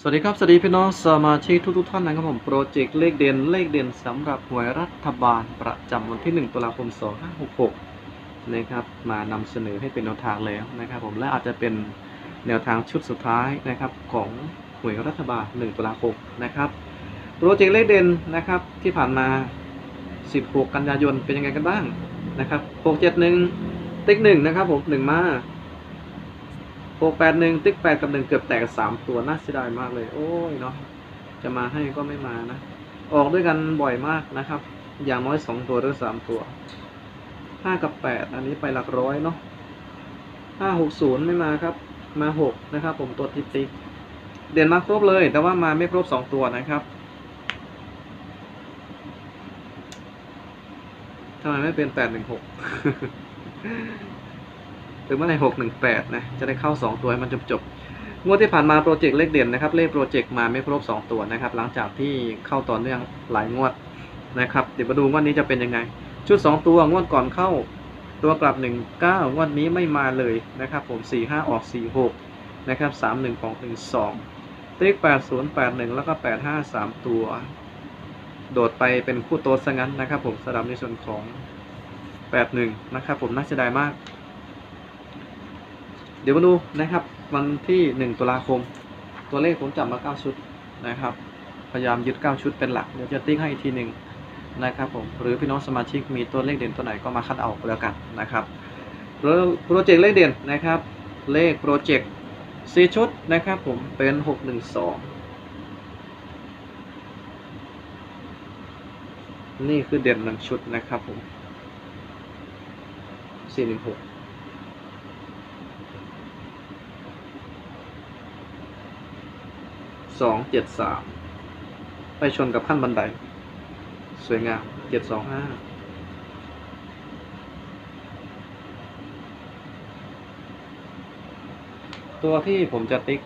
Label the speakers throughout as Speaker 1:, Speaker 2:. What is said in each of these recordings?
Speaker 1: สวัสดีครับ สวัสดีพี่น้องสมาชิกทุกๆท่านนะครับผมโปรเจกต์เลขเด่นเลขเด่นสำหรับหวยรัฐบาลประจำวันที่ 1ตุลาคม 2566 นะครับ มานำเสนอให้เป็นแนวทางแล้วนะครับผมและอาจจะเป็นแนวทางชุดสุดท้ายนะครับของหวยรัฐบาล 1 ตุลาคมนะครับโปรเจกต์เลขเด่นนะครับที่ผ่านมา 16 กันยายนเป็นยังไงกันบ้างนะครับ671 ติ๊กหนึ่งนะครับผมหนึ่งมา หกแปดหนึ่งติ๊กแปดกับหนึ่งเกือบแตกสามตัวน่าเสียดายมากเลย โอ้ยเนาะจะมาให้ก็ไม่มานะ ออกด้วยกันบ่อยมากนะครับ อย่างน้อยสองตัวหรือสามตัวห้ากับแปดอันนี้ไปหลักร้อยเนาะห้าหกศูนย์ไม่มาครับ มาหกนะครับ ผมตัวติ๊กติ๊กเด่นมาครบเลย แต่ว่ามาไม่ครบสองตัวนะครับทำไมไม่เป็นแปดหนึ่งหก หรือเมื่อไหร่หกหนึ่งแปดนะจะได้เข้าสองตัวให้มันจบจบงวดที่ผ่านมาโปรเจกต์เลขเด่นนะครับเลขโปรเจกต์มาไม่ครบสองตัวนะครับ หลังจากที่เข้าต่อเนื่องหลายงวดนะครับเดี๋ยวมาดูงวดนี้จะเป็นยังไง ชุดสองตัวงวดก่อนเข้าตัวกลับหนึ่งเก้างวดนี้ไม่มาเลยนะครับ ผมสี่ห้าออกสี่หกนะครับสามหนึ่งของหนึ่งสองติ๊กแปดศูนย์แปดหนึ่งแล้วก็แปดห้าสามตัว โดดไปเป็นคู่โต๊ดซะงั้นนะครับ ผมสำหรับในส่วนของแปดหนึ่งนะครับ ผมน่าเสียดายมาก ดี๋ยวมาดูนะครับ วันที่ 1 ตุลาคม ตัวเลขผมจับมา 9 ชุดนะครับ พยายามยึด 9 ชุดเป็นหลัก เดี๋ยวจะติ๊กให้อีกทีหนึ่งนะครับผมหรือพี่น้องสมาชิกมีตัวเลขเด่นตัวไหนก็มาคัดเอาแล้วกันนะครับโปรโปรเจกต์เลขเด่นนะครับ เลขโปรเจกต์4ชุดนะครับผมเป็น 612 นี่คือเด่นหนึ่งชุดนะครับผม416 สองเจ็ดสามไปชนกับขั้นบันได สวยงามเจ็ดสองห้าตัวที่ผมจะติ๊ก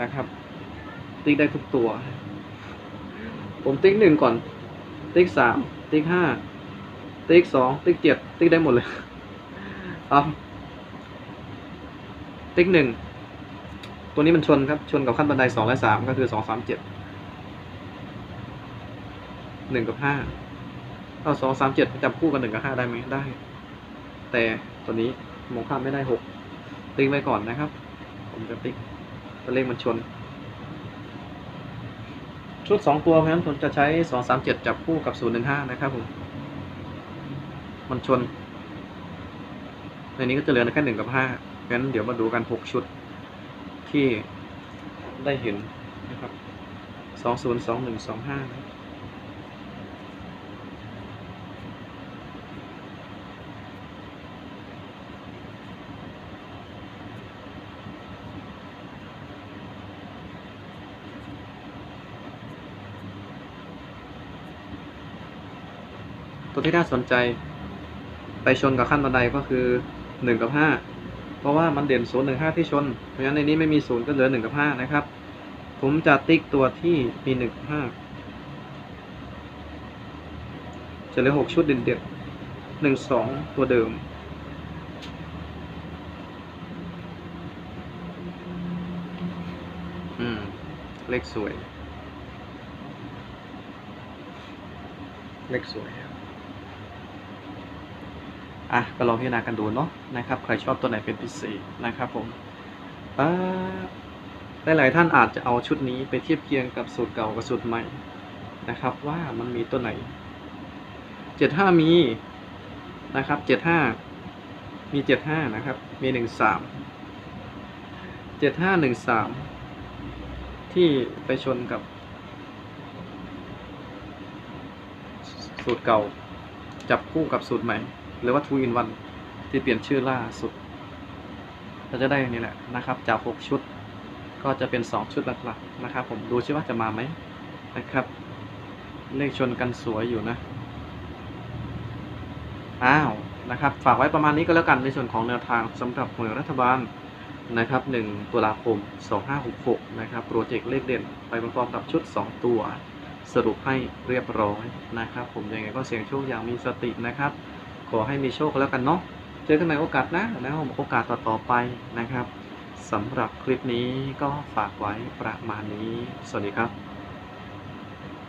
Speaker 1: นะครับ ติ๊กได้ทุกตัว ผมติ๊กหนึ่งก่อน ติ๊กสามติ๊กห้าติ๊กสองติ๊กเจ็ดติ๊กได้หมดเลย เอาติ๊กหนึ่ง ตัวนี้มันชนครับ ชนกับขั้นบันไดสองและสามก็คือสองสามเจ็ดหนึ่งกับห้าเอาสองสามเจ็ดจับคู่กับหนึ่งกับห้าได้ไหมได้ แต่ตัวนี้มองข้ามไม่ได้หกติ๊กไว้ก่อนนะครับ ผมจะติ๊กตัวเลขมันชน ชุดสองตัวเพราะฉะนั้นผมจะใช้สองสามเจ็ดจับคู่กับศูนย์หนึ่งห้านะครับผม มันชน ในนี้ก็จะเหลือแค่หนึ่งกับห้าเพราะฉะนั้นเดี๋ยวมาดูกันหกชุด ที่ได้เห็นนะครับสองศูนย์สองหนึ่งสองห้าตัวที่น่าสนใจ ไปชนกับขั้นบันไดก็คือหนึ่งกับห้า ราะว่ามันเด่นศูนย์หที่ชน เพราะฉะนั้นในนี้ไม่มีศูนย์ก็เหลือหนึ่งกับห้านะครับ ผมจะติ๊กตัวที่มีหนึ่งกับห้าจะเหลือหกชุดเด่นเด็ดหนึ่งสองตัวเดิม อืม เลขสวย เลขสวย อะก็ลองพิจารณากันดูเนาะนะครับใครชอบตัวไหนเป็นพิเศษนะครับผมอ่าหลายท่านอาจจะเอาชุดนี้ไปเทียบเคียงกับสูตรเก่ากับสูตรใหม่นะครับ ว่ามันมีตัวไหนเจ็ดห้ามีนะครับเจ็ดห้ามีเจ็ดห้านะครับ มีหนึ่งสามเจ็ดห้าหนึ่งสามที่ไปชนกับสูตรเก่า จับคู่กับสูตรใหม่ หรือว่า two in one ที่เปลี่ยนชื่อล่าสุดเราจะได้นี่แหละนะครับ จาก 6 ชุด ก็จะเป็น 2 ชุดหลักๆนะครับ ผมดูชิว่าจะมาไหมนะครับ เลขชนกันสวยอยู่นะ อ้าวนะครับ ฝากไว้ประมาณนี้ก็แล้วกันในส่วนของแนวทางสำหรับหวยรัฐบาลนะครับ 1 ตุลาคม 2566 นะครับ โปรเจกต์เลขเด่นไปประกอบกับชุด 2 ตัว สรุปให้เรียบร้อยนะครับ ผมยังไงก็เสี่ยงโชคอย่างมีสตินะครับ ขอให้มีโชคแล้วกันเนาะเจอกันใหม่โอกาสหน้านะครับโอกาสต่อๆไปนะครับสำหรับคลิปนี้ก็ฝากไว้ประมาณนี้ สวัสดีครับ